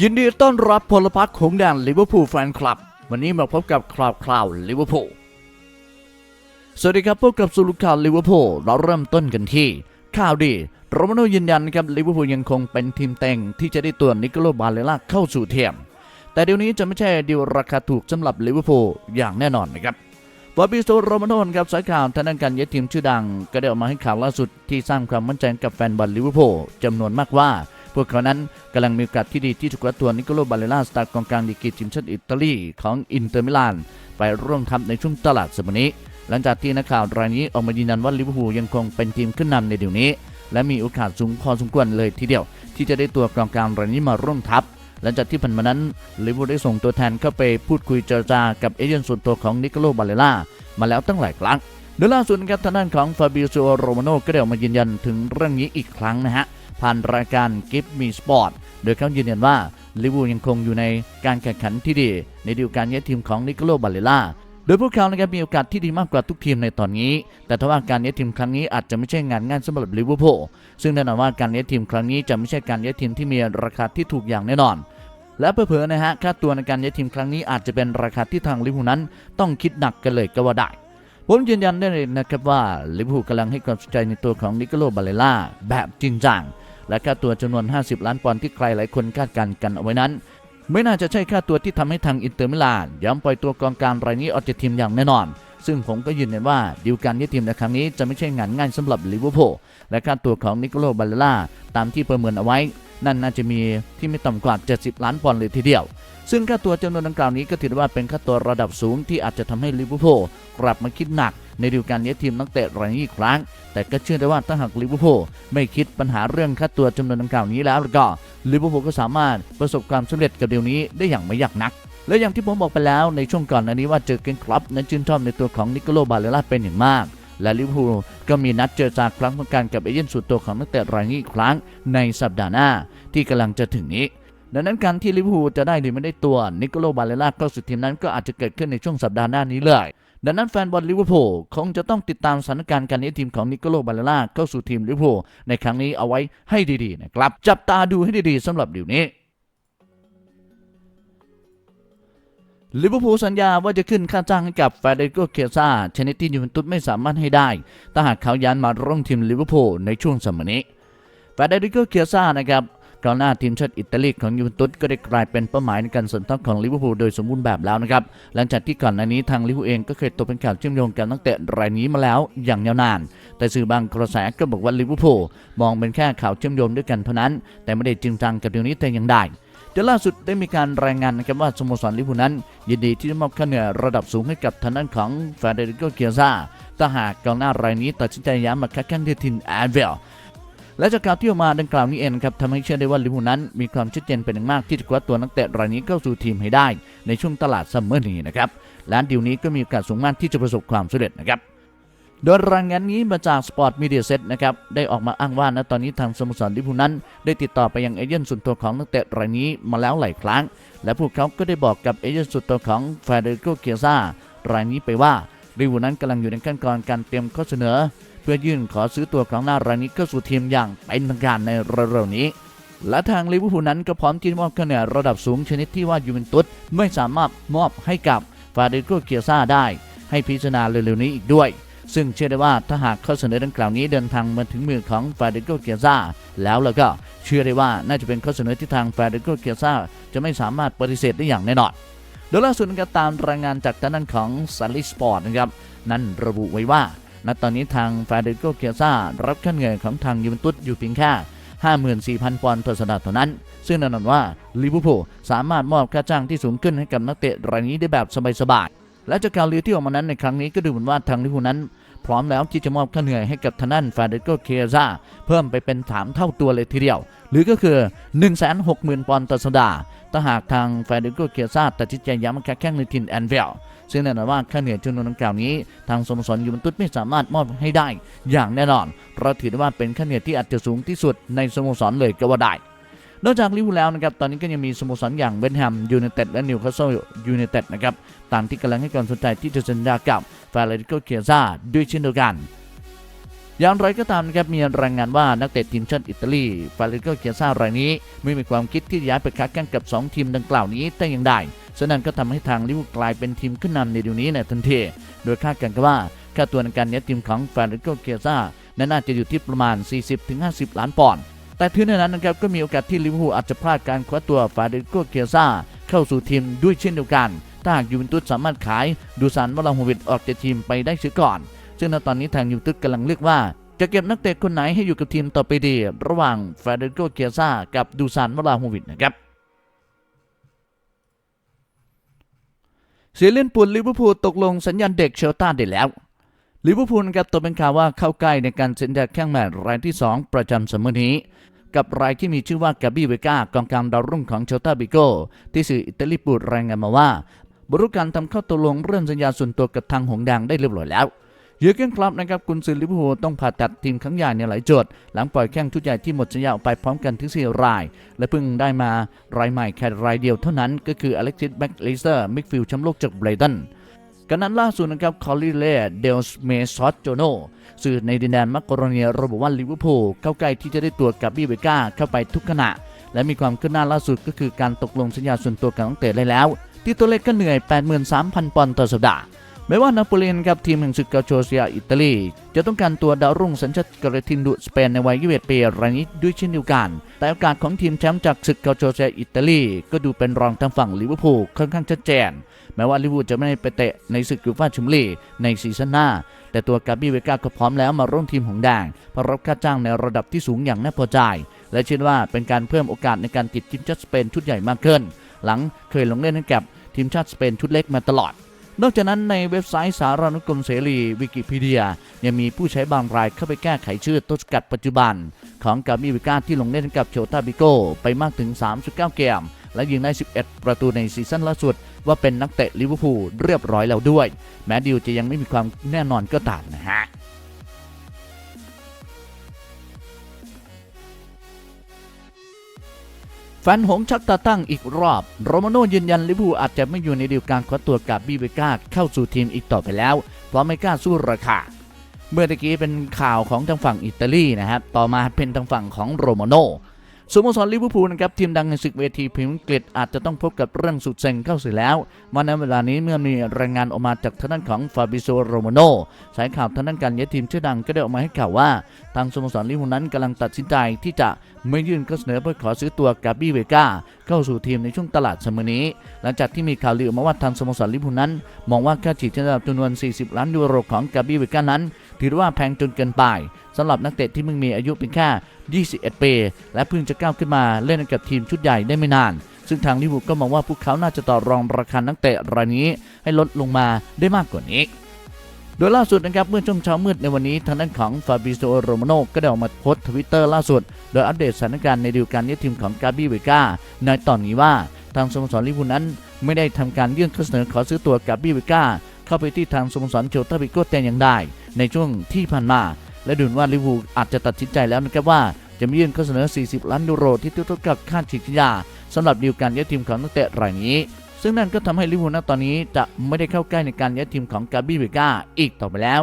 ยินดีต้อนรับพลพรรคของแดนลิเวอร์พูลแฟนคลับ วันนี้มาพบกับคราวคราวลิเวอร์พูลสวัสดีครับพบกับสุลุข่าวลิเวอร์พูลเราเริ่มต้นกันที่ ข่าวดีโรมาโนยืนยันนะครับลิเวอร์พูลยังคงเป็นทีมเต็งที่จะได้ตัวนิโคลบาเลล่าเข้าสู่เทียม แต่เดี๋ยวนี้จะไม่ใช่ดีลราคาถูกสำหรับลิเวอร์พูลอย่างแน่นอนนะครับฟาบิโซโรมาโนครับสายข่าวทางด้านการเย็ดทีมชื่อดัง ก็ได้ออกมาให้ข่าวล่าสุดที่สร้างความมั่นใจกับแฟนบอลลิเวอร์พูลจำนวนมากว่า พวกเขานั้นกำลังมีโอกาสที่ดีที่จะคว้าตัวนิโคโลบาเลล่าสตาร์กองกลางดีกีทีมชาติอิตาลีของอินเตอร์มิลาน ไปร่วมทัพในช่วงตลาดสมนี้ หลังจากที่นักข่าวรายนี้ออกมายืนยันว่าลิเวอร์พูลยังคงเป็นทีมขึ้นนำในเดี๋ยวนี้ และมีโอกาสสูงพอสมควรเลยทีเดียว ที่จะได้ตัวกองกลางรายนี้มาร่วมทัพหลังจากที่ผ่านมานั้นลิเวอร์พูลได้ส่งตัวแทนเข้าไปพูดคุยเจรจากับเอเจนต์ส่วนตัวของนิโคโลบาเลล่ามาแล้วตั้งหลายครั้งโดยล่าสุดครับทางด้านของฟาบิโซโรมาโนก็ได้ออกมายืนยันถึงเรื่องนี้อีกครั้งนะฮะ ผ่านรายการ Give Me Sport โดยเขายืนยันว่าลิเวอร์พูลยังคงอยู่ในการแข่งขันที่ดี ในดีลการย้ายทีมของนิโคโลบาเลล่าโดยพวกเขานะครับมีโอกาสที่ดีมากกว่าทุกทีมในตอนนี้ แต่ทว่าการย้ยทีมครั้งนี้อาจจะไม่ใช่งานง่ายสำหรับลิเวอร์พูลซึ่งแน่นอนว่าการย้ยทีมครั้งนี้จะไม่ใช่การย้ยทีมที่มีราคาที่ถูกอย่างแน่นอน และเผลอๆนะฮะค่าตัวในการย้ายทีมครั้งนี้อาจจะเป็นราคาที่ทางลิเวอร์พูลนั้น ต้องคิดหนักกันเลยก็ว่าได้ผมยืนยันได้เลยนะครับว่าลิเวอร์พูลกำลังให้ความสนใจในตัวของนิโคโลบาเลล่าแบบจริงจัง และค่าตัวจำนวน 50 ล้านปอนด์ที่ใครหลายคนคาดการณ์กันเอาไว้นั้น ไม่น่าจะใช่ค่าตัวที่ทำให้ทางอินเตอร์มิลานยอมปล่อยตัวกองกลางรายนี้ออกจากทีมอย่างแน่นอน ซึ่งผมก็ยืนยันว่าดีลการย้ายทีมในครั้งนี้จะไม่ใช่งานง่ายสำหรับลิเวอร์พูลและค่าตัวของนิโคโลบาเลล่าตามที่ประเมินเอาไว้ นั่นน่าจะมีที่ไม่ต่ำกว่า 70 ล้านปอนด์เลยทีเดียวซึ่งค่าตัวจำนวนดังกล่าวนี้ก็ถือว่าเป็นค่าตัวระดับสูงที่อาจจะทำให้ลิเวอร์พูลกลับมาคิดหนัก ในดีลการย้ยทีมนักเตะรายนี้อีกครั้ง แต่ก็เชื่อได้ว่าถ้าหากลิเวอร์พูลไม่คิดปัญหาเรื่องค่าตัวจำนวนดังกล่าวนี้แล้วก็ลิเวอร์พูลก็สามารถประสบความสำเร็จกับเดีลนี้ได้อย่างไม่ยากนักและอย่างที่ผมบอกไปแล้วในช่วงก่อนหน้านี้ว่าเจอเกนคลับนั้นชื่นชอบในตัวของนิโคโลบาเลล่าเป็นอย่างมาก และลิเวอร์พูลก็มีนัดเจอจากครั้งสำคัญกับเอเย่นส่วนตัวของนักเตะรายนี้อีกครั้งในสัปดาห์หน้าที่กำลังจะถึงนี้ดังนั้นการที่ลิเวอร์พูลจะได้หรือไม่ได้ตัวนิโคโลบาเลล่าเข้าสู่ทีมนั้นก็อาจจะเกิดขึ้นในช่วงสัปดาห์หน้านี้เลย ดังนั้นแฟนบอลลิเวอร์พูลคงจะต้องติดตามสถานการณ์การย้ายทีมของนิโคโลบาลล่าเข้าสู่ทีมลิเวอร์พูลในครั้งนี้เอาไว้ให้ดีๆนะครับ จับตาดูให้ดีๆสำหรับเดี๋ยวนี้ลิเวอร์พูลสัญญาว่าจะขึ้นค่าจ้างให้กับฟาเดโกเคียซาชนิดที่ยูเวนตุสไม่สามารถให้ได้ ถ้าหากเขาย้ายมาร่วมทีมลิเวอร์พูลในช่วงสมัยนี้ฟาเดโกเคียซานะครับ กองหน้าทีมชาติอิตาลีของยูเวนตุสก็ได้กลายเป็นเป้าหมายในการสนทนาของลิเวอร์พูลโดยสมบูรณ์แบบแล้วนะครับ หลังจากที่ก่อนหน้านี้ทางลิเวอร์พูลเองก็เคยตกเป็นข่าวเชื่อมโยงกับนักเตะรายนี้มาแล้วอย่างยาวนาน แต่สื่อบางกระแสก็บอกว่าลิเวอร์พูลมองเป็นแค่ข่าวเชื่อมโยงด้วยกันเท่านั้น แต่ไม่ได้จริงจังกับเรื่องนี้แต่อย่างใดเดี๋ยวล่าสุดได้มีการรายงานนะครับว่าสโมสรลิเวอร์พูลนั้น ยินดีที่จะมอบค่าเหนื่อยระดับสูงให้กับทางด้านของฟเดริโกเกียซาถ้าหากกองหน้ารายนี้ตัดสินใจย้ายมาค้าแข่งที่ทีมแอนเวล และจากข่าวที่ออกมาดังกล่าวนี้เองครับทำให้เชื่อได้ว่าลิเวอร์พูลนั้นมีความชัดเจนเป็นอย่างมากที่จะคว้าตัวนักเตะรายนี้เข้าสู่ทีมให้ได้ ในช่วงตลาดซัมเมอร์นี้นะครับและดีลนี้ก็มีโอกาสสูงมากที่จะประสบความสำเร็จนะครับโดยรายงานนี้มาจาก Sport Media Set นะครับ ได้ออกมาอ้างว่านะตอนนี้ทางสโมสรลิพูนั้น ได้ติดต่อไปยังเอเจนต์ส่วนตัวของนักเตะรายนี้มาแล้วหลายครั้ง และพวกเขาก็ได้บอกกับเอเจนต์ส่วนตัวของฟาเดริโกเกียซ่ารายนี้ไปว่าลิเวอร์พูลนั้นกำลังอยู่ในขั้นตอนการเตรียมข้อเสนอ พื่อยื่นขอซื้อตัวของหน้ารายนี้เข้าสู่ทีมอย่างเป็นทางการในเร็วๆนี้และทางลิเวอร์พูลนั้นก็พร้อมที่จะมอบคะแนนระดับสูงชนิดที่ว่ายูเวนตุสไม่สามารถมอบให้กับฟาเดรโกเกียซ่าได้ ให้พิจารณาเร็วๆนี้อีกด้วย ซึ่งเชื่อได้ว่าถ้าหากข้อเสนอดังกล่าวนี้เดินทางมาถึงมือของฟาเดโกเกียซ่าแล้วแล้วก็เชื่อได้ว่าน่าจะเป็นข้อเสนอที่ทางฟาเดโกเกียซ่าจะไม่สามารถปฏิเสธได้อย่างแน่นอนโดยล่าสุดนะครับตามรายงานจากทางด้านของซันลิสปอร์ตนะครับนั้นระบุไว้ว่า ณตอนนี้ทางฟาเดโกเกียซ่ารับค่าเหนื่อยของทางยูเวนตุสอยู่เพียงแค่ 54,000 ปอนด์ต่อสัปดาห์เท่านั้น ซึ่งแน่นอนว่าลิเวอร์พูลสามารถมอบค่าจ้างที่สูงขึ้นให้กับนักเตะรายนี้ได้แบบสบายๆและจากการลือที่ออกมานั้นในครั้งนี้ก็ดูเหมือนว่าทางลิเวอร์พูลนั้น พร้อมแล้วที่จะมอบค่าเหนื่อยให้กับทางด้านฟาเดโกเคียซ่าเพิ่มไปเป็นถามเท่าตัวเลยทีเดียว หรือก็คือ 160,000 ปอนด์ต่อสัปดาห์ถ้าหากทางฟาเดโกเคียซ่าตัดสินใจย้ำแค่แข้งในทีมแอนเวลซึ่งแน่นอนว่าค่าเหนื่อยจำนวนดังกล่าวนี้ ทางสโมสรยูเวนตุสไม่สามารถมอบให้ได้ อย่างแน่นอน เพราะถือได้ว่าเป็นค่าเหนื่อยที่อาจจะสูงที่สุดในสโมสรเลยก็ว่าได้นอกจากลิเวอร์พูลแล้วนะครับ ตอนนี้ก็ยังมีสโมสรอย่างเวนแฮมยูไนเต็ดและนิวคาสเซิลยูไนเต็ดนะครับ ต่างที่กำลังให้ความสนใจที่จะสัญญากับ ฟาเดริโกเคียซ่าด้วยเช่นเดียวกัน อย่างไรก็ตามนะครับมีรายงานว่านักเตะทีมชาติอิตาลีฟาเริโกเกียซ่ารายนี้ไม่มีความคิดที่จะย้ายไปค้าแข่งกับ 2 ทีมดังกล่าวนี้แต่อย่างใดฉะนั้นก็ทำให้ทางลิเวอร์พูลกลายเป็นทีมขึ้นนำในเดี๋ยวนี้ในทันที โดยคาดกันกันว่าค่าตัวในการย้ยทีมของฟาเริโกเกียซ่านั้นน่าจะอยู่ที่ประมาณ 40-50 ล้านปอนด์แต่ถึงในนั้นนะครับก็มีโอกาสที่ลิเวอร์พูลอาจจะพลาดการคว้าตัวฟาเดโกเกียซ่าเข้าสู่ทีมด้วยเช่นเดียวกัน ถ้าหากยูเวนตุสสามารถขายดูซานวลาโฮวิดออกจากทีมไปได้เสียก่อน ซึ่งณตอนนี้ทางยูเวนตุสกำลังเลือกว่าจะเก็บนักเตะคนไหนให้อยู่กับทีมต่อไปดี ระหว่างเฟเดรโกเกียซ่ากับดูซานวลาโฮวิดนะครับเสียเล่นปุ่นลิเวอร์พูลตกลงสัญญาณเด็กเชลตาได้แล้วลิเวอร์พูลนะครับตัวเป็นข่าวว่าเข้าใกล้ในการเซ็นสัญญาแข้งแมตช์รายที่ 2 ประจำซัมเมอร์นี้ กับรายที่มีชื่อว่ากาบี้เวกากองกลางดาวรุ่งของเชลตาบิโกที่สื่ออิตาลีปูดรายงานมาว่า บรุการทำเข้าตกลงเรื่องสัญญาส่วนตัวกับทางหงแดงได้เรียบร้อยแล้วเยอเกนคลับนะครับกุนซือลิเวอร์พูลต้องผ่าตัดทีมครั้งใหญ่ในหลายจุดหลังปล่อยแข้งชุดใหญ่ที่หมดสัญญาออกไปพร้อมกันถึง4ราย และเพิ่งได้มารายใหม่แค่รายเดียวเท่านั้นก็คืออเล็กซิสแบ็กเลเตอร์มิดฟิลด์แชมป์โลกจากไบรตันกันนั้นล่าสุดนะครับคอลลิเล่เดลสเมซอสโจโนสื่อในดินแดนมักกรเนียระบุว่าลิเวอร์พูลเข้าใกล้ที่จะได้ตัวกับบี้เบก้าเข้าไปทุกขณะ และมีความคืบหน้าล่าสุดก็คือการตกลงสัญญาส่วนตัวกับนักเตะได้แล้ว ที่ตัวเลขก็เหนื่อย 83,000 ปอนด์ต่อสัปดาห์แม้ว่านาโปเลียนครับทีมแห่งศึกเกาโชเซียอิตาลี จะต้องการตัวดาวรุ่งสัญชาติกระทินดุสเปนในวัย 21 ปีรายนี้ด้วยเช่นเดียวกัน แต่โอกาสของทีมแชมป์จากศึกเกาโชเซียอิตาลี ก็ดูเป็นรองทางฝั่งลิเวอร์พูลค่อนข้างชัดเจน แม้ว่าลิเวอร์พูลจะไม่ได้ไปเตะในศึกยูฟ่าแชมเปี้ยนลีกในซีซั่นหน้า แต่ตัวกาบี้เวกาก็พร้อมแล้วมาร่วมทีมหงแดงเพราะรับค่าจ้างในระดับที่สูงอย่างน่าพอใจ และเชื่อว่าเป็นการเพิ่มโอกาสในการติดทีมชาติสเปนชุดใหญ่มากขึ้น หลังเคยลงเล่นให้กับ ทีมชาติสเปนชุดเล็กมาตลอด นอกจากนั้นในเว็บไซต์สารานุกรมเสรีวิกิพีเดียยังมีผู้ใช้บางรายเข้าไปแก้ไขชื่อต้นสกัดปัจจุบัน ของกาบิวิก้าที่ลงเล่นกับโชตาบิโกไปมากถึง 39 เกม และยิงได้ 11 ประตูในซีซั่นล่าสุด ว่าเป็นนักเตะลิเวอร์พูลเรียบร้อยแล้วด้วย แม้ดิวจะยังไม่มีความแน่นอนก็ตามนะฮะ แฟนหงชักตาตั้งอีกรอบโรมาโน่ยืนยันลิเวอร์พูลอาจจะไม่อยู่ในดีลการคว้าตัวกับบีเบก้าเข้าสู่ทีมอีกต่อไปแล้ว เพราะไม่กล้าสู้ราคา เมื่อตะกี้เป็นข่าวของทางฝั่งอิตาลีนะครับ ต่อมาเป็นทางฝั่งของโรมาโน่ สโมสรลิเวอร์พูลนะครับทีมดังในศึกเวทีพรีเมียร์อังกฤษอาจจะต้องพบกับเรื่องสุดเซ็งเข้าสู่แล้วมาในเวลานี้เมื่อมีรายงานออกมาจากทางด้านของฟาบิโซโรมาโนสายข่าวทางด้านการย้ายทีมชื่อดังก็ได้ออกมาให้ข่าวว่า ทางสโมสรลิเวอร์พูลนั้นกำลังตัดสินใจที่จะไม่ยื่นข้อเสนอเพื่อขอซื้อตัวกาบี้เวก้าเข้าสู่ทีมในช่วงตลาดซัมเมอร์นี้ หลังจากที่มีข่าวลือมาว่าทางสโมสรลิเวอร์พูลนั้น มองว่าค่าฉีดระดับจำนวน 40 ล้านยูโรของกาบี้เวก้านั้น ถือว่าแพงจนเกินไปสำหรับนักเตะที่เพิ่งมีอายุเพียงแค่ 21 ปี และเพิ่งจะก้าวขึ้นมาเล่นกับทีมชุดใหญ่ได้ไม่นาน ซึ่งทางลิเวอร์พูลก็มองว่าพวกเขาน่าจะต่อรองราคานักเตะรายนี้ให้ลดลงมาได้มากกว่านี้โดยล่าสุดนะครับเมื่อช่วงเช้ามืดในวันนี้ทางด้านของฟาบิโซโรมาโนก็ได้ออกมาโพสต์ทวิตเตอร์ล่าสุด โดยอัปเดตสถานการณ์ในดีลการย้ายทีมของกาบี้เวกาในตอนนี้ว่า ทางสโมสรลิเวอร์พูลนั้น ไม่ได้ทำการยื่นข้อเสนอขอซื้อตัวกาบี้เวกาเข้าไปที่ทางสโมสรโชลต้าบิโกแต่อย่างใด ในช่วงที่ผ่านมา และดูนว่าลิเวอร์พูลอาจจะตัดสินใจแล้วนะครับว่าจะม่ยื่นข้อเสนอ 40 ล้านยูโรที่เท่ากับค่าฉีดยาสำหรับดีลการย้ายทีมของนักเตะรายนี้ ซึ่งนั่นก็ทำให้ลิเวอร์พูลณตอนนี้จะไม่ได้เข้าใกล้ในการย้ายทีมของกาบี้เวกาอีกต่อไปแล้ว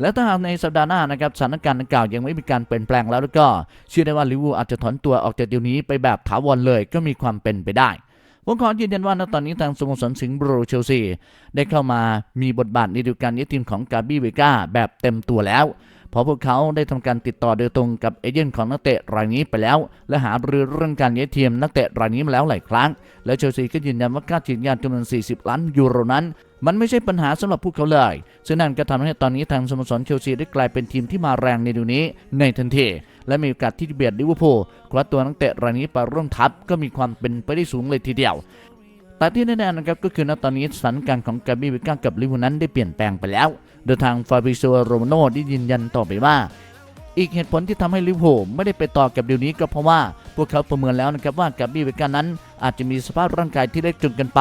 และถ้าหากในสัปดาห์หน้านะครับสถานการณ์ดังกล่าวยังไม่มีการเปลี่ยนแปลงแล้วแล้วก็เชื่อได้ว่าลิเวอร์พูลอาจจะถอนตัวออกจากดีลนี้ไปแบบถาวรเลยก็มีความเป็นไปได้ ผมขอยืนยันว่าณตอนนี้ทางสโมสรสิงห์บรูเชลซีได้เข้ามามีบทบาทในดูการย้ายทีมของกาบี้เวก้าแบบเต็มตัวแล้ว เพราะพวกเขาได้ทำการติดต่อโดยตรงกับเอเจนต์ของนักเตะรายนี้ไปแล้ว และหารือเรื่องการย้ายทีมนักเตะรายนี้มาแล้วหลายครั้ง และเชลซีก็ยืนยันว่าค่าฉีดยาจำนวน 40 ล้านยูโรนั้นมันไม่ใช่ปัญหาสำหรับพวกเขาเลย ซึ่งนั่นก็ทำให้ตอนนี้ทางสโมสรเชลซีได้กลายเป็นทีมที่มาแรงในดูนี้ในทันที และมีโอกาสที่จะเบียดลิเวอร์พูลคว้าตัวนักเตะรายนี้ไปร่วมทัพก็มีความเป็นไปได้สูงเลยทีเดียว แต่ที่แน่ๆนะครับก็คือณตอนนี้สถานการณ์ของกาบิวิก้ากับลิเวอร์พูลนั้นได้เปลี่ยนแปลงไปแล้ว โดยทางฟาบิโซโรมาโนได้ยืนยันต่อไปว่า อีกเหตุผลที่ทำให้ลิเวอร์พูลไม่ได้ไปต่อกับเดียวนี้ก็เพราะว่า พวกเขาประเมินแล้วนะครับว่ากาบิวิก้านั้น อาจจะมีสภาพร่างกายที่เล็กจนเกินไป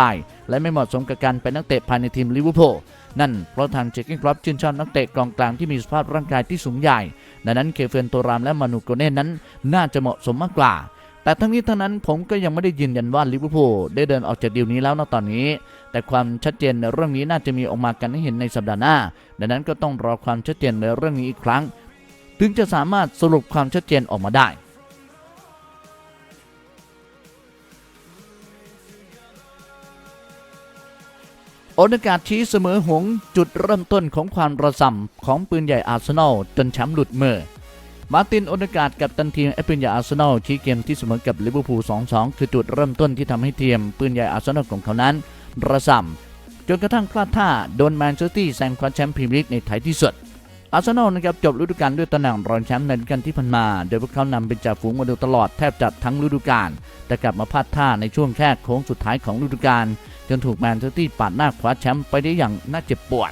และไม่เหมาะสมกับการเป็นนักเตะภายในทีมลิเวอร์พูลนั่นเพราะทางเจคกิ้งครอปชื่นชอบนักเตะกองกลางที่มีสภาพร่างกายที่สูงใหญ่ดังนั้นเคเฟนโตรามและมานูโกเน่นั้น น่าจะเหมาะสมมากกว่า แต่ทั้งนี้ทั้งนั้นผมก็ยังไม่ได้ยืนยันว่าลิเวอร์พูลได้เดินออกจากดีลนี้แล้วนะตอนนี้ แต่ความชัดเจนในเรื่องนี้น่าจะมีออกมากันให้เห็นในสัปดาห์หน้า ดังนั้นก็ต้องรอความชัดเจนในเรื่องนี้อีกครั้ง ถึงจะสามารถสรุปความชัดเจนออกมาได้โอนากาศชี้เสมอหงจุดเริ่มต้นของความระส่ำของปืนใหญ่อาร์เซนอลจนแชมป์หลุดมือ มาตินโอนากาศกับตันทีมแอปเปิลใหญ่อาร์เซนอลชี้เกมที่เสมอกับลิเวอร์พูล 2-2 คือจุดเริ่มต้นที่ทำให้ทีมปืนใหญ่อาร์เซนอลของเขานั้น ระส่ำจนกระทั่งพลาดท่าโดนแมนเชสเตอร์ีแซงคว้าแชมป์พรีเมียร์ลีกในท้ายที่สุดอาร์เซนอลนะครับจบฤดูกาลด้วยตำแหน่งรองแชมป์ในฤดูกาลที่ผ่านมา โดยพวกเขานำเป็นจ่าฝูงมาโดยตลอดแทบจะทั้งฤดูกาลแต่กลับมาพลาดท่าในช่วงแค่โค้งสุดท้ายของฤดูกาลจนถูกแมนเชสเตอร์ปาดหน้าคว้าแชมป์ไปได้อย่างน่าเจ็บปวด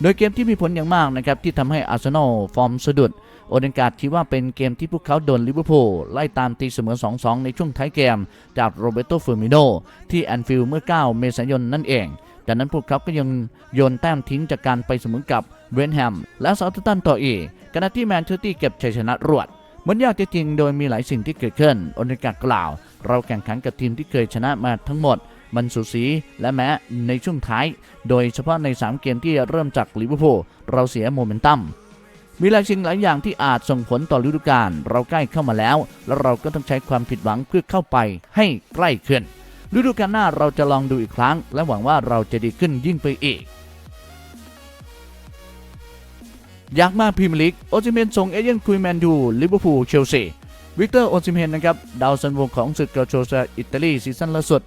โดยเกมที่มีผลอย่างมากนะครับที่ทำให้อาร์เซนอลฟอร์มสะดุด โอเดนการ์ดคิดว่าเป็นเกมที่พวกเขาโดนลิเวอร์พูลไล่ตามตีเสมอ 2-2 ในช่วงท้ายเกม จากโรเบโตเฟอร์มิโนที่แอนฟิลด์เมื่อ 9 เมษายนนั่นเองจากนั้นพวกเขาก็ยังโยนแต้มทิ้งจากการไปเสมอกับเบรนแฮมและเซาท์แฮมป์ตันต่ออีกขณะที่แมนเชสเตอร์เก็บชัยชนะรวดมันยากจะจริงโดยมีหลายสิ่งที่เกิดขึ้นโอเดนการ์ดกล่าว เราแข่งขันกับทีมที่เคยชนะมาทั้งหมด มันสูสีและแม้ในช่วงท้าย โดยเฉพาะใน 3 เกมที่เริ่มจากลิเวอร์พูลเราเสียโมเมนตัม มีหลายสิ่งหลายอย่างที่อาจส่งผลต่อฤดูกาลเราใกล้เข้ามาแล้ว แล้วเราก็ต้องใช้ความผิดหวังเพื่อเข้าไปให้ใกล้ขึ้นฤดูกาลหน้าเราจะลองดูอีกครั้ง และหวังว่าเราจะดีขึ้นยิ่งไปอีกอยากมาพรีเมียร์ลีกโอซิเมนส่งเอเย่นคุยแมนยูลิเวอร์พูลเชลซีวิกเตอร์โอซิเมนนะครับดาวซันโวของศึกเกาโชซาอิตาลีซีซั่นล่าสุด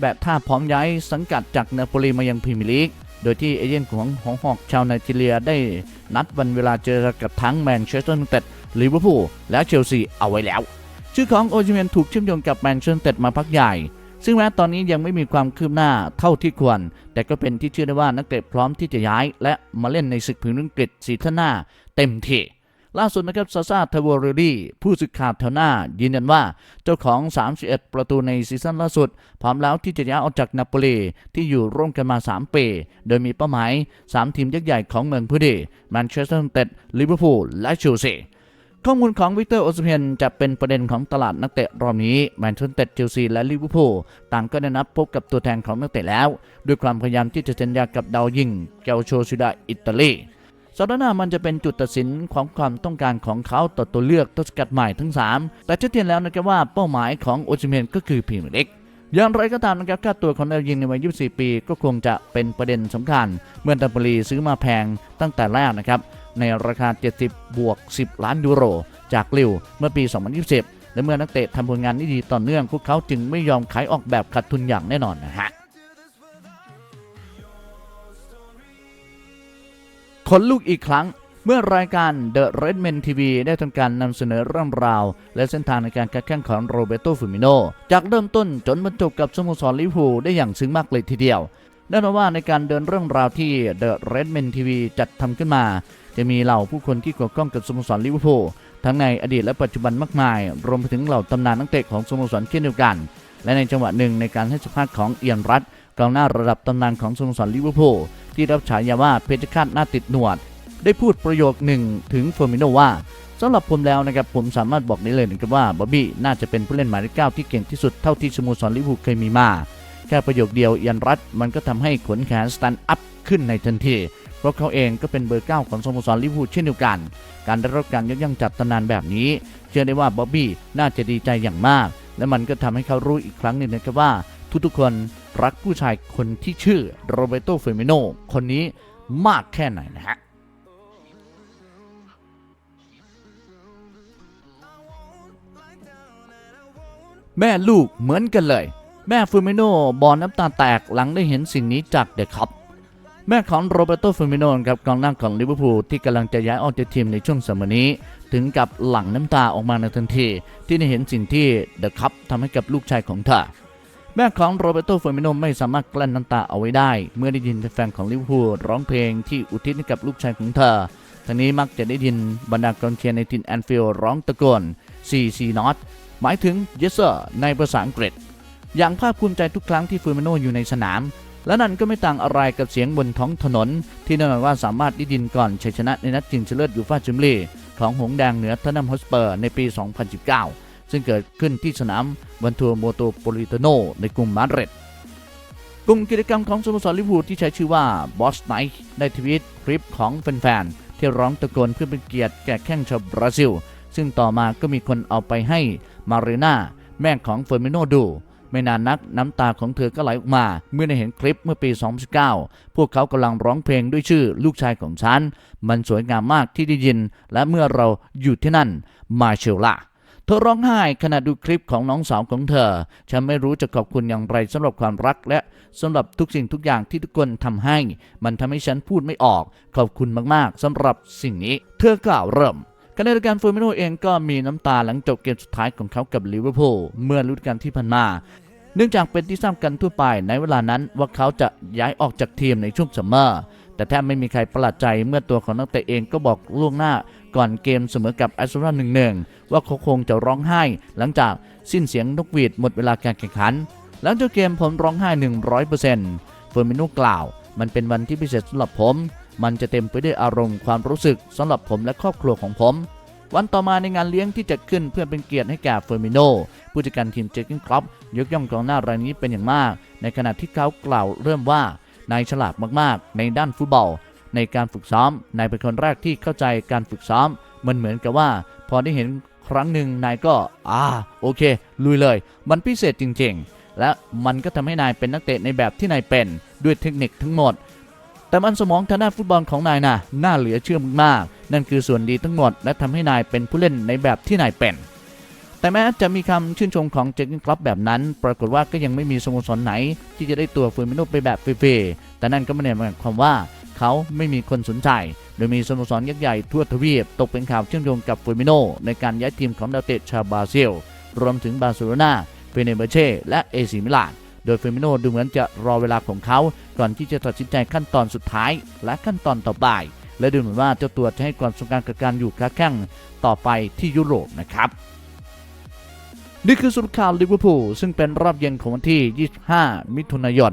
แบบท่าพร้อมย้ายสังกัดจากนาโปลีมายังพรีเมียร์ลีก โดยที่เอเย่นของหองหอกชาวไนจีเรียได้นัดวันเวลาเจอกับทั้งแมนเชสเตอร์ยูไนเต็ดลิเวอร์พูลและเชลซีเอาไว้แล้ว ชื่อของโอจิเมนถูกเชื่อมโยงกับแมนเชสเตอร์ยูไนเต็ดมาพักใหญ่ ซึ่งแม้ตอนนี้ยังไม่มีความคืบหน้าเท่าที่ควร แต่ก็เป็นที่เชื่อได้ว่านักเตะพร้อมที่จะย้าย และมาเล่นในศึกพรีเมียร์ลีกอังกฤษซีซั่นหน้าเต็มที่ ล่าสุดนะครับซาซาทาวเรดีผู้สื่อข่าวแถวหน้า ยืนยันว่าเจ้าของ 31 ประตูในซีซั่นล่าสุด พร้อมแล้วที่จะย้ายออกจากนาโปลีที่อยู่ร่วมกันมา 3 ปี โดยมีเป้าหมาย 3 ทีมยักษ์ใหญ่ของเมืองพื้นที่แมนเชสเตอร์ยูไนเต็ดลิเวอร์พูลและเชลซีข้อมูลของวิกเตอร์โอสเพนจะเป็นประเด็นของตลาดนักเตะรอบนี้แมนเชสเตอร์เชลซีและลิเวอร์พูลต่างก็ได้นัดพบกับตัวแทนของนักเตะแล้ว ด้วยความพยายามที่จะเซ็นยากับดาวยิงเกลโชซิดาอิตาลี สัปดาห์หน้ามันจะเป็นจุดตัดสินของความต้องการของเขาต่อตัวเลือกตัวสกัดใหม่ทั้ง 3 แต่ชัดเจนแล้วนะครับว่าเป้าหมายของโอซิเมนก็คือพรีเมียร์ลีกอย่างไรก็ตามนะครับค่าตัวของดาวยิงในวัย 24 ปีก็คงจะเป็นประเด็นสำคัญ เมื่อดัมเบลีซื้อมาแพงตั้งแต่แรกนะครับ ในราคา 70 บวก 10 ล้านยูโร จากลิวเมื่อปี 2020 และเมื่อนักเตะทำผลงานที่ดีต่อเนื่องพวกเขาจึงไม่ยอมขายออกแบบขาดทุนอย่างแน่นอนนะฮะ ขนลุกอีกครั้งเมื่อรายการ The Redmen TV ได้ทำการนำเสนอเรื่องราว และเส้นทางในการแข่งขันของโรเบโตฟูมิโนจากเริ่มต้นจนบรรจบกับสโมสรลิเวอร์พูลได้อย่างซึ้งมากเลยทีเดียวแน่นอนว่าในการเดินเรื่องราวที่ The Redmen TV จัดทำขึ้นมา จะมีเหล่าผู้คนที่เกี่ยวข้องกับสโมสรลิเวอร์พูลทั้งในอดีตและปัจจุบันมากมาย รวมไปถึงเหล่าตำนานนักเตะของสโมสรเช่นเดียวกัน และในจังหวะหนึ่งในการให้สัมภาษณ์ของเอียนรัต กองหน้าระดับตำนานของสโมสรลิเวอร์พูลที่รับฉายาว่าเพชรฆาตหน้าติดหนวด ได้พูดประโยคหนึ่งถึงเฟอร์มิโนว่าสำหรับผมแล้วนะครับผมสามารถบอกได้เลยนะครับว่าบ๊อบบี้น่าจะเป็นผู้เล่นหมายเลขเก้าที่เก่งที่สุดเท่าที่สโมสรลิเวอร์พูลเคยมีมา แค่ประโยคเดียวเอียนรัตมันก็ทำให้ขนแขนสแตนด์อัพขึ้นในทันที เพราะเขาเองก็เป็นเบอร์เก้าของสโมสรลิเวอร์พูลเช่นเดียวกัน การได้รับการยกย่องจากตำนานแบบนี้ เชื่อได้ว่าบ๊อบบี้น่าจะดีใจอย่างมาก และมันก็ทำให้เขารู้อีกครั้งหนึ่งนะครับว่า ทุกๆคนรักผู้ชายคนที่ชื่อโรเบโตเฟมิโนคนนี้มากแค่ไหนนะฮะแม่ลูกเหมือนกันเลย แม่ฟูมิโนบอลน้ำตาแตกหลังได้เห็นสิ่งนี้จากเดอะคัพแม่ของโรเบโตฟูมิโนครับกองหน้าของลิเวอร์พูลที่กำลังจะย้ายออกจากทีมในช่วงสมัยนี้ ถึงกับหลั่งน้ำตาออกมาในทันที ที่ได้เห็นสิ่งที่เดอะคัพทำให้กับลูกชายของเธอ แม่ของโรเบโตเฟอร์มิโนไม่สามารถกลั้นน้ำตาเอาไว้ได้ เมื่อได้ยินแฟนของลิเวอร์พูลร้องเพลงที่อุทิศให้กับลูกชายของเธอทั้งนี้มักจะได้ยินบรรดากองเชียร์ในทินแอนฟิลร้องตะโกน CC Not หมายถึง Yes sir ในภาษาอังกฤษ อย่างภาคภูมิใจทุกครั้งที่เฟอร์มิโนอยู่ในสนาม และนั่นก็ไม่ต่างอะไรกับเสียงบนท้องถนน ที่แน่นอนว่าสามารถได้ยินก่อนชัยชนะในนัดชิงชนะเลิศยูฟ่าแชมเปี้ยนลีของหงแดงเหนือเทนนัมฮอสเปอร์ในปี 2019 ซึ่งเกิดขึ้นที่สนามวันทัวโมโตโปลิตโนในกรุงมาดริดกลุ่มกิจกรรมของสโมสรลิเวอร์พูลที่ใช้ชื่อว่า Boss Night ได้ทวีตคลิปของแฟนๆ ที่ร้องตะโกนเพื่อเป็นเกียรติแก่แข้งชาวบราซิล ซึ่งต่อมาก็มีคนเอาไปให้มารีนาแม่ของเฟอร์มิโนดู ไม่นานนักน้ำตาของเธอก็ไหลออกมา เมื่อได้เห็นคลิปเมื่อปี 2019 พวกเขากำลังร้องเพลงด้วยชื่อลูกชายของฉัน มันสวยงามมากที่ได้ยิน และเมื่อเราอยู่ที่นั่นมาเชลล่า เธอร้องไห้ขณะดูคลิปของน้องสาวของเธอ ฉันไม่รู้จะขอบคุณอย่างไรสำหรับความรักและสำหรับทุกสิ่งทุกอย่างที่ทุกคนทำให้ มันทำให้ฉันพูดไม่ออก ขอบคุณมากๆสำหรับสิ่งนี้ เธอกล่าวเริ่มขณะเดียวกันเฟอร์มิโนเองก็มีน้ำตาหลังจบเกมสุดท้ายของเขากับลิเวอร์พูลเมื่อฤดูกาลที่ผ่านมาเนื่องจากเป็นที่ทราบกันทั่วไปในเวลานั้นว่าเขาจะย้ายออกจากทีมในช่วงซัมเมอร์แต่แทบไม่มีใครประหลาดใจเมื่อตัวของนักเตะเองก็บอกล่วงหน้า ก่อนเกมเสมอกับแอสตันหนึ่งหนึ่งว่าเขาคงจะร้องไห้ หลังจากสิ้นเสียงนกหวีดหมดเวลาการแข่งขัน หลังจากเกมผมร้องไห้ 100%เฟอร์มิโนกล่าว มันเป็นวันที่พิเศษสำหรับผม มันจะเต็มไปด้วยอารมณ์ความรู้สึกสำหรับผมและครอบครัวของผมวันต่อมาในงานเลี้ยงที่จัดขึ้นเพื่อเป็นเกียรติให้แก่เฟอร์มิโนผู้จัดการทีมเจคกินคลับยกย่องกองหน้ารายนี้เป็นอย่างมาก ในขณะที่เขากล่าวเริ่มว่านายฉลาดมากๆ ในด้านฟุตบอล ในการฝึกซ้อม นายเป็นคนแรกที่เข้าใจการฝึกซ้อม มันเหมือนกับว่า พอได้เห็นครั้งหนึ่งนายก็ อ่า โอเค ลุยเลย มันพิเศษจริงๆ และมันก็ทำให้นายเป็นนักเตะในแบบที่นายเป็น ด้วยเทคนิคทั้งหมด แต่มันสมองทางด้านฟุตบอลของนายนะน่าเหลือเชื่อมากๆ นั่นคือส่วนดีทั้งหมด และทำให้นายเป็นผู้เล่นในแบบที่นายเป็นแต่แม้จะมีคำชื่นชมของเจคกินคลับแบบนั้น ปรากฏว่าก็ยังไม่มีสโมสรไหน ที่จะได้ตัวฟอร์มิโนไปแบบฟรีๆแต่นั่นก็ไม่ได้หมายความว่า เขาไม่มีคนสนใจ โดยมีสโมสรยักษ์ใหญ่ทั่วทวีปตกเป็นข่าวเชื่อมโยงกับฟอร์มิโนในการย้ายทีมของดาวเตะชาวบราซิล รวมถึงบาร์เซโลนาเฟเนเบเช่และเอซิมิลานโดยเฟอร์มิโนดูเหมือนจะรอเวลาของเขา ก่อนที่จะตัดสินใจขั้นตอนสุดท้ายและขั้นตอนต่อไป และดูเหมือนว่าเจ้าตัวจะให้ความสำคัญกับการอยู่ค้าแข้งต่อไปที่ยุโรปนะครับ นี่คือสรุปข่าวลิเวอร์พูลซึ่งเป็นรอบเย็นของวันที่ 25 มิถุนายน